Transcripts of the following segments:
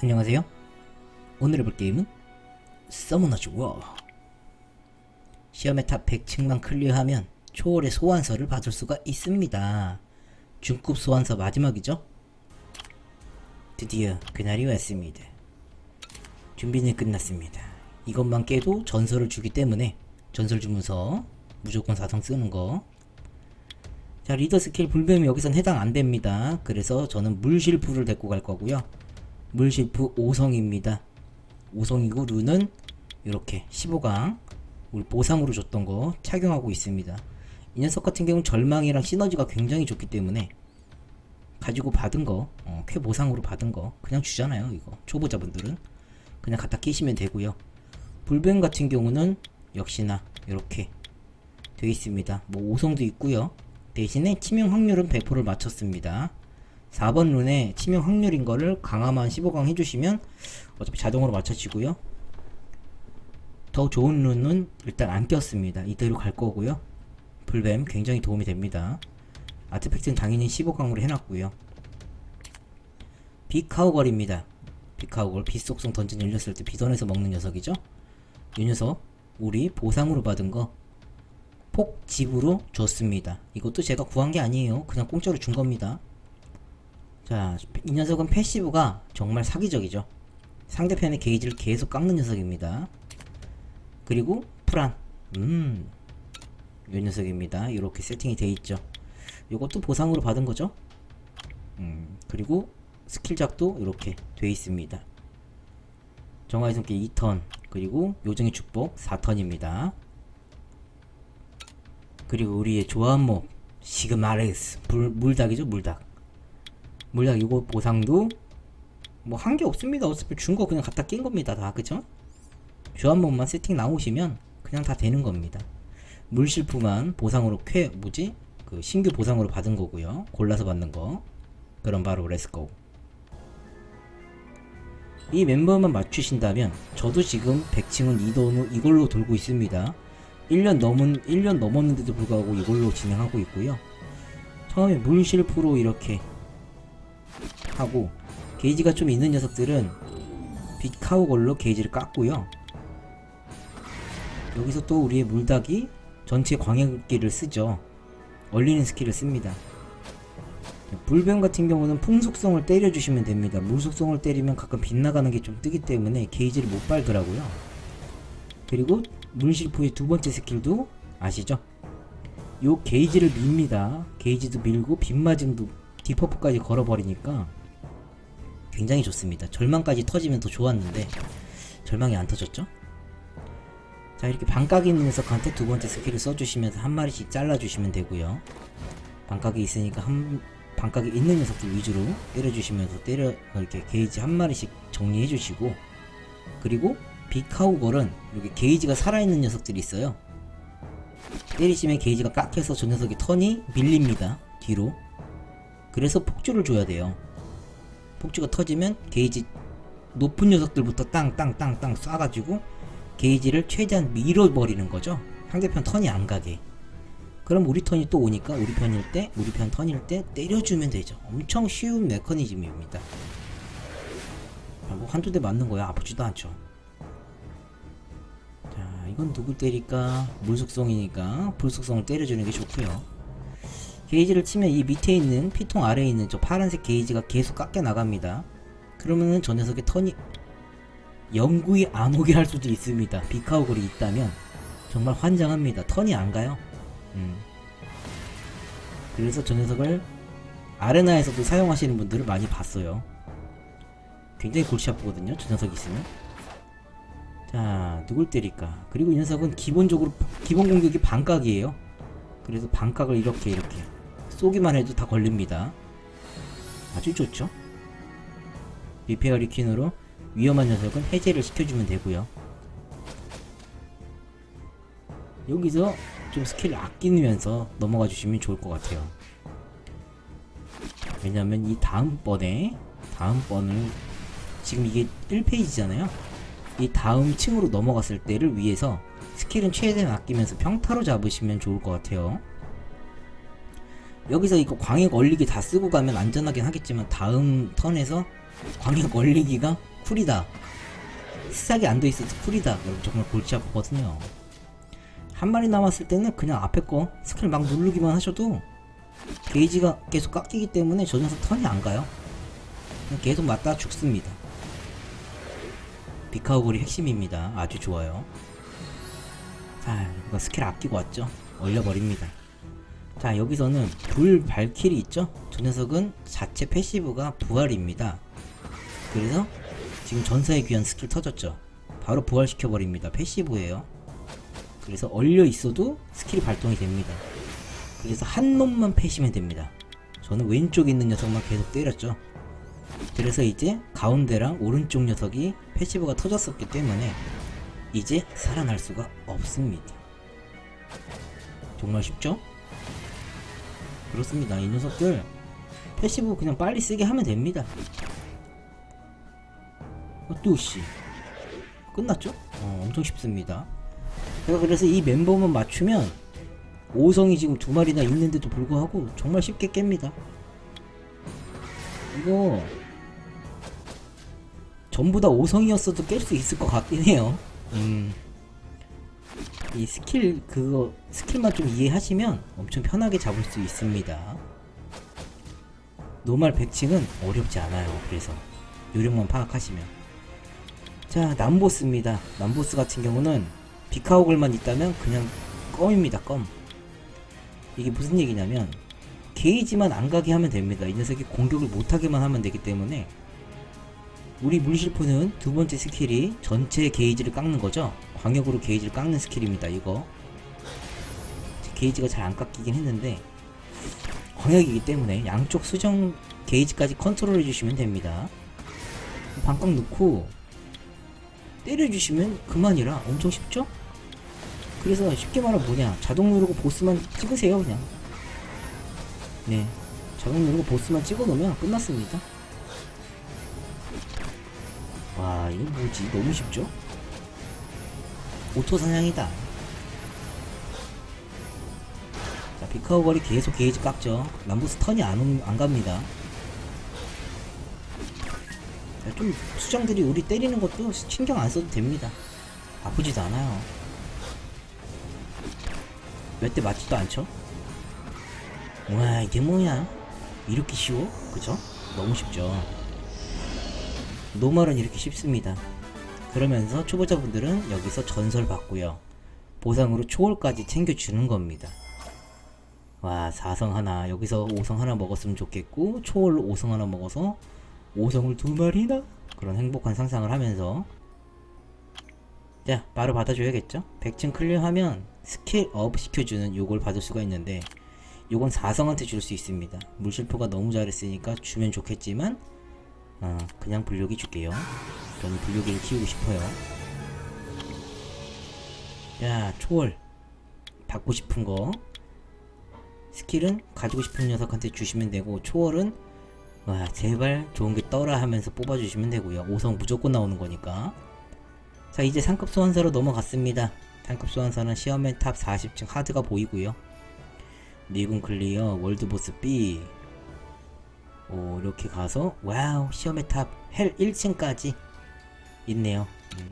안녕하세요. 오늘 해볼 게임은 서머너즈 워. 시험에 탑 100층만 클리어하면 초월의 소환서를 받을 수가 있습니다. 중급 소환서 마지막이죠? 드디어 그날이 왔습니다. 준비는 끝났습니다. 이것만 깨도 전설을 주기 때문에 전설 주문서 무조건 사성 쓰는 거. 자 리더 스킬 불뱀이 여기선 해당 안 됩니다. 그래서 저는 물실프를 데리고 갈 거고요. 물실프 5성입니다. 5성이고 룬은 이렇게 15강 우리 보상으로 줬던 거 착용하고 있습니다. 이 녀석 같은 경우는 절망이랑 시너지가 굉장히 좋기 때문에 가지고 받은 거, 어, 쾌 보상으로 받은 거 그냥 주잖아요. 이거 초보자분들은 그냥 갖다 끼시면 되고요. 불뱀 같은 경우는 역시나 이렇게 되어 있습니다. 뭐 5성도 있고요. 대신에 치명 확률은 100%를 맞췄습니다. 4번 룬에 치명 확률인 거를 강화만 15강 해주시면 어차피 자동으로 맞춰지고요. 더 좋은 룬은 일단 안 꼈습니다. 이대로 갈 거고요. 불뱀 굉장히 도움이 됩니다. 아트팩트는 당연히 15강으로 해놨고요. 비카우걸입니다. 비카우걸 비속성 던전 열렸을 때 비던에서 먹는 녀석이죠. 이 녀석 우리 보상으로 받은 거 폭집으로 줬습니다. 이것도 제가 구한 게 아니에요. 그냥 공짜로 준 겁니다. 자, 이 녀석은 패시브가 정말 사기적이죠. 상대편의 게이지를 계속 깎는 녀석입니다. 그리고 프란, 음, 이 녀석입니다. 이렇게 세팅이 돼 있죠. 이것도 보상으로 받은 거죠. 음, 그리고 스킬작도 이렇게 돼 있습니다. 정화의 손길 2턴, 그리고 요정의 축복 4턴입니다. 그리고 우리의 조합목 시그마레스 물, 물닭이죠 물닭 물닭 이거 보상도 뭐 한 게 없습니다. 어차피 준 거 그냥 갖다 낀 겁니다 다. 그죠 조합목만 세팅 나오시면 그냥 다 되는 겁니다. 물실프만 보상으로 쾌 뭐지? 그 신규 보상으로 받은 거고요. 골라서 받는 거. 그럼 바로 렛츠고 이 멤버만 맞추신다면 저도 지금 100층은 이돈 이걸로 돌고 있습니다. 1년 넘은 1년 넘었는데도 불구하고 이걸로 진행하고 있고요. 처음에 물실프로 이렇게 하고 게이지가 좀 있는 녀석들은 빛카우 걸로 게이지를 깎고요. 여기서 또 우리의 물닭이 전체 광역기를 쓰죠. 얼리는 스킬을 씁니다. 불뱀 같은 경우는 풍속성을 때려주시면 됩니다. 물속성을 때리면 가끔 빗나가는 게 좀 뜨기 때문에 게이지를 못 빨더라고요. 그리고 문실프의 두 번째 스킬도 아시죠? 요 게이지를 밉니다. 게이지도 밀고 빗맞음도 디퍼프까지 걸어버리니까 굉장히 좋습니다. 절망까지 터지면 더 좋았는데 절망이 안 터졌죠? 자 이렇게 반각이 있는 녀석한테 두 번째 스킬을 써주시면서 한 마리씩 잘라주시면 되고요. 반각이 있으니까 한 반각이 있는 녀석들 위주로 때려주시면서 때려 이렇게 게이지 한 마리씩 정리해주시고 그리고 비카우걸은 이렇게 게이지가 살아있는 녀석들이 있어요. 때리시면 게이지가 깎여서 저 녀석의 턴이 밀립니다. 뒤로. 그래서 폭주를 줘야 돼요. 폭주가 터지면 게이지 높은 녀석들부터 땅땅땅땅 쏴가지고 게이지를 최대한 밀어버리는 거죠. 상대편 턴이 안 가게. 그럼 우리 턴이 또 오니까 우리 편일 때, 우리 편 턴일 때 때려주면 되죠. 엄청 쉬운 메커니즘입니다. 아, 뭐 한두 대 맞는 거야 아프지도 않죠. 자, 이건 누굴 때릴까? 물속성이니까 불속성을 때려주는 게 좋고요. 게이지를 치면 이 밑에 있는 피통 아래에 있는 저 파란색 게이지가 계속 깎여 나갑니다. 그러면은 저 녀석의 턴이 영구히 안 오게 할 수도 있습니다. 비카우글이 있다면 정말 환장합니다. 턴이 안 가요. 음. 그래서 저 녀석을 아레나에서도 사용하시는 분들을 많이 봤어요. 굉장히 골치 아프거든요. 저 녀석 있으면. 자, 누굴 때릴까? 그리고 이 녀석은 기본적으로 기본 공격이 반각이에요. 그래서 반각을 이렇게 이렇게 쏘기만 해도 다 걸립니다. 아주 좋죠? 리페어 리퀸으로 위험한 녀석은 해제를 시켜주면 되고요. 여기서 좀 스킬을 아끼면서 넘어가 주시면 좋을 것 같아요. 왜냐면 이 다음번에 다음번을 지금 이게 1페이지잖아요. 이 다음 층으로 넘어갔을 때를 위해서 스킬은 최대한 아끼면서 평타로 잡으시면 좋을 것 같아요. 여기서 이거 광역 얼리기 다 쓰고 가면 안전하긴 하겠지만 다음 턴에서 광역 얼리기가 쿨이다. 스삭이 안 돼 있어서 쿨이다. 여러분 정말 골치 아프거든요. 한 마리 남았을 때는 그냥 앞에 거 스킬 막 누르기만 하셔도 게이지가 계속 깎이기 때문에 저 녀석 턴이 안 가요. 계속 맞다 죽습니다. 비카우골이 핵심입니다. 아주 좋아요. 자, 이거 스킬 아끼고 왔죠? 얼려버립니다. 자, 여기서는 불 발킬이 있죠? 저 녀석은 자체 패시브가 부활입니다. 그래서 지금 전사의 귀한 스킬 터졌죠? 바로 부활시켜버립니다. 패시브예요. 그래서 얼려 있어도 스킬이 발동이 됩니다. 그래서 한 놈만 패시면 됩니다. 저는 왼쪽에 있는 녀석만 계속 때렸죠. 그래서 이제 가운데랑 오른쪽 녀석이 패시브가 터졌었기 때문에 이제 살아날 수가 없습니다. 정말 쉽죠? 그렇습니다. 이 녀석들 패시브 그냥 빨리 쓰게 하면 됩니다. 어, 뚜씨 끝났죠? 어, 엄청 쉽습니다. 제가 그래서 이 멤버만 맞추면 5성이 지금 두 마리나 있는데도 불구하고 정말 쉽게 깹니다. 이거 전부 다 5성이었어도 깰 수 있을 것 같긴 해요. 음. 이 스킬 그거 스킬만 좀 이해하시면 엄청 편하게 잡을 수 있습니다. 노말 백칭은 어렵지 않아요. 그래서 요령만 파악하시면 자 남보스입니다. 남보스 같은 경우는 비카오글만 있다면 그냥 껌입니다. 껌. 이게 무슨 얘기냐면 게이지만 안 가게 하면 됩니다. 이 녀석이 공격을 못하게만 하면 되기 때문에 우리 물실포는 두 번째 스킬이 전체 게이지를 깎는 거죠. 광역으로 게이지를 깎는 스킬입니다. 이거 게이지가 잘 안 깎이긴 했는데 광역이기 때문에 양쪽 수정 게이지까지 컨트롤 해주시면 됩니다. 반각 넣고 때려주시면 그만이라 엄청 쉽죠? 그래서 쉽게 말하면 뭐냐 자동 누르고 보스만 찍으세요 그냥 네 자동 누르고 보스만 찍어 놓으면 끝났습니다 와 이거 뭐지 너무 쉽죠? 오토 사냥이다. 자 비카오걸이 계속 게이지 깎죠. 람부스 턴이 안, 온- 안 갑니다. 자, 좀 수정들이 우리 때리는 것도 신경 안 써도 됩니다. 아프지도 않아요. 몇 대 맞지도 않죠? 와 이게 뭐야? 이렇게 쉬워? 그죠? 너무 쉽죠. 노멀은 이렇게 쉽습니다 그러면서 초보자분들은 여기서 전설 받고요. 보상으로 초월까지 챙겨주는 겁니다. 와 4성 하나. 여기서 5성 하나 먹었으면 좋겠고 초월로 5성 하나 먹어서 5성을 두 마리나? 그런 행복한 상상을 하면서. 자 바로 받아줘야겠죠? 100층 클리어하면 스킬 업 시켜주는 요걸 받을 수가 있는데 요건 4성한테 줄 수 있습니다. 물실포가 너무 잘했으니까 주면 좋겠지만 어, 그냥 불력이 줄게요. 저는 불력이를 키우고 싶어요. 자 초월. 받고 싶은 거. 스킬은 가지고 싶은 녀석한테 주시면 되고 초월은 와 제발 좋은 게 떠라 하면서 뽑아주시면 되고요. 5성 무조건 나오는 거니까. 자 이제 상급 소환사로 넘어갔습니다. 상급 소환사는 시어맨 탑 40층 하드가 보이고요. 미군 클리어 월드보스 B 오 이렇게 가서 와우 시어맨 탑헬 1층까지 있네요. 음.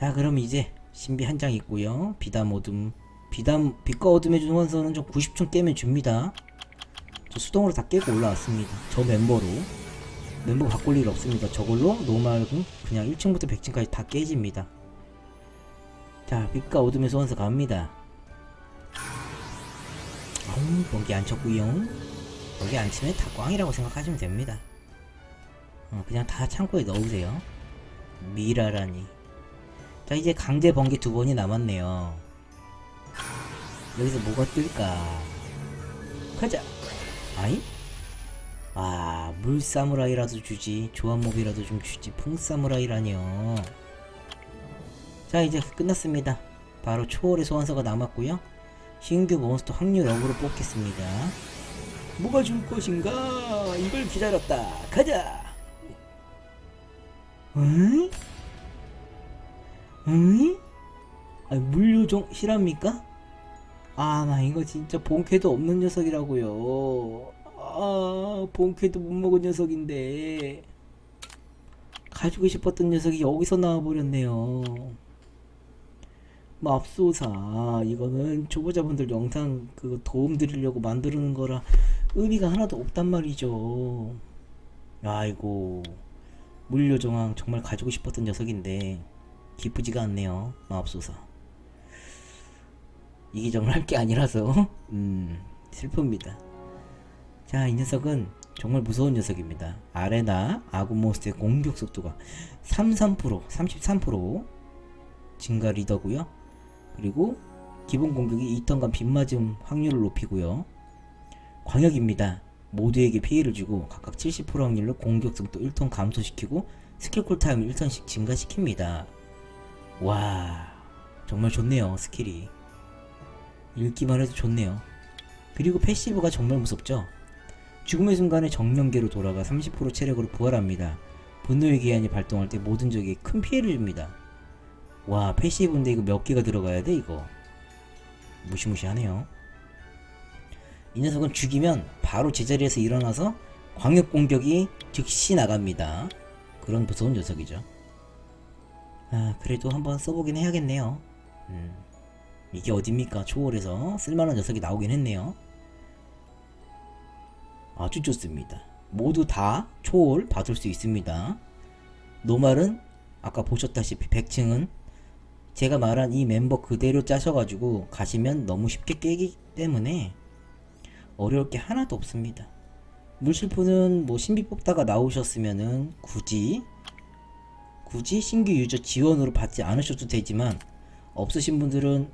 자 그럼 이제 신비 한 장 있고요. 비담 어둠. 비담 빛과 어둠의 중원서는 좀 90층 깨면 줍니다. 저 수동으로 다 깨고 올라왔습니다. 저 멤버로. 멤버 바꿀 일 없습니다. 저걸로 노말은 그냥 1층부터 100층까지 다 깨집니다. 자 빛과 어둠의 소환서 갑니다. 아우 번개 안 쳤구요 번개 안 치면 다 꽝이라고 생각하시면 됩니다 어, 그냥 다 창고에 넣으세요 미라라니 자 이제 강제 번개 두 번이 남았네요 여기서 뭐가 뜰까 가자 아이? 아, 물 사무라이라도 주지. 조합몹이라도 좀 주지. 풍 사무라이라니요. 자, 이제 끝났습니다. 바로 초월의 소환서가 남았고요. 신규 몬스터 확률 역으로 뽑겠습니다. 뭐가 줄 것인가? 이걸 기다렸다. 가자. 응? 응? 아, 물요정 실합니까? 아, 나 이거 진짜 본캐도 없는 녀석이라고요. 아, 본캐도 못 먹은 녀석인데. 가지고 싶었던 녀석이 여기서 나와버렸네요. 맙소사, 이거는 초보자분들 영상 그 도움 드리려고 만드는 거라 의미가 하나도 없단 말이죠. 아이고, 물려정왕 정말 가지고 싶었던 녀석인데, 기쁘지가 않네요. 맙소사. 이게 정말 할 게 아니라서, 음, 슬픕니다. 자, 이 녀석은 정말 무서운 녀석입니다. 아레나 아군 몬스터의 공격 속도가 33%, 33% 증가 리더고요. 그리고 기본 공격이 2턴간 빗맞음 확률을 높이고요. 광역입니다. 모두에게 피해를 주고 각각 70% 확률로 공격 속도 1턴 감소시키고 스킬 쿨타임을 1턴씩 증가시킵니다. 와, 정말 좋네요, 스킬이. 읽기만 해도 좋네요. 그리고 패시브가 정말 무섭죠? 죽음의 순간에 정령계로 돌아가 30% 체력으로 부활합니다. 분노의 기한이 발동할 때 모든 적에게 큰 피해를 줍니다. 와 패시브인데 이거 몇 개가 들어가야 돼 이거 무시무시하네요. 이 녀석은 죽이면 바로 제자리에서 일어나서 광역 공격이 즉시 나갑니다. 그런 무서운 녀석이죠. 아 그래도 한번 써보긴 해야겠네요. 음, 이게 어딥니까 초월에서 쓸만한 녀석이 나오긴 했네요. 아주 좋습니다. 모두 다 초월 받을 수 있습니다. 노말은 아까 보셨다시피 100층은 제가 말한 이 멤버 그대로 짜셔가지고 가시면 너무 쉽게 깨기 때문에 어려울 게 하나도 없습니다. 물실프는 뭐 신비 뽑다가 나오셨으면은 굳이 굳이 신규 유저 지원으로 받지 않으셔도 되지만 없으신 분들은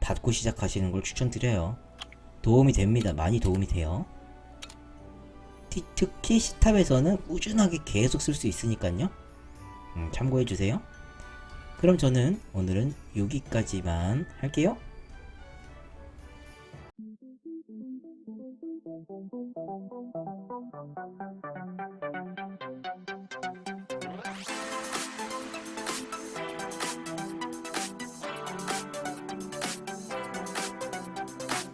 받고 시작하시는 걸 추천드려요. 도움이 됩니다. 많이 도움이 돼요. 티- 특히 시탑에서는 꾸준하게 계속 쓸 수 있으니까요. 음, 참고해 주세요. 그럼 저는 오늘은 여기까지만 할게요.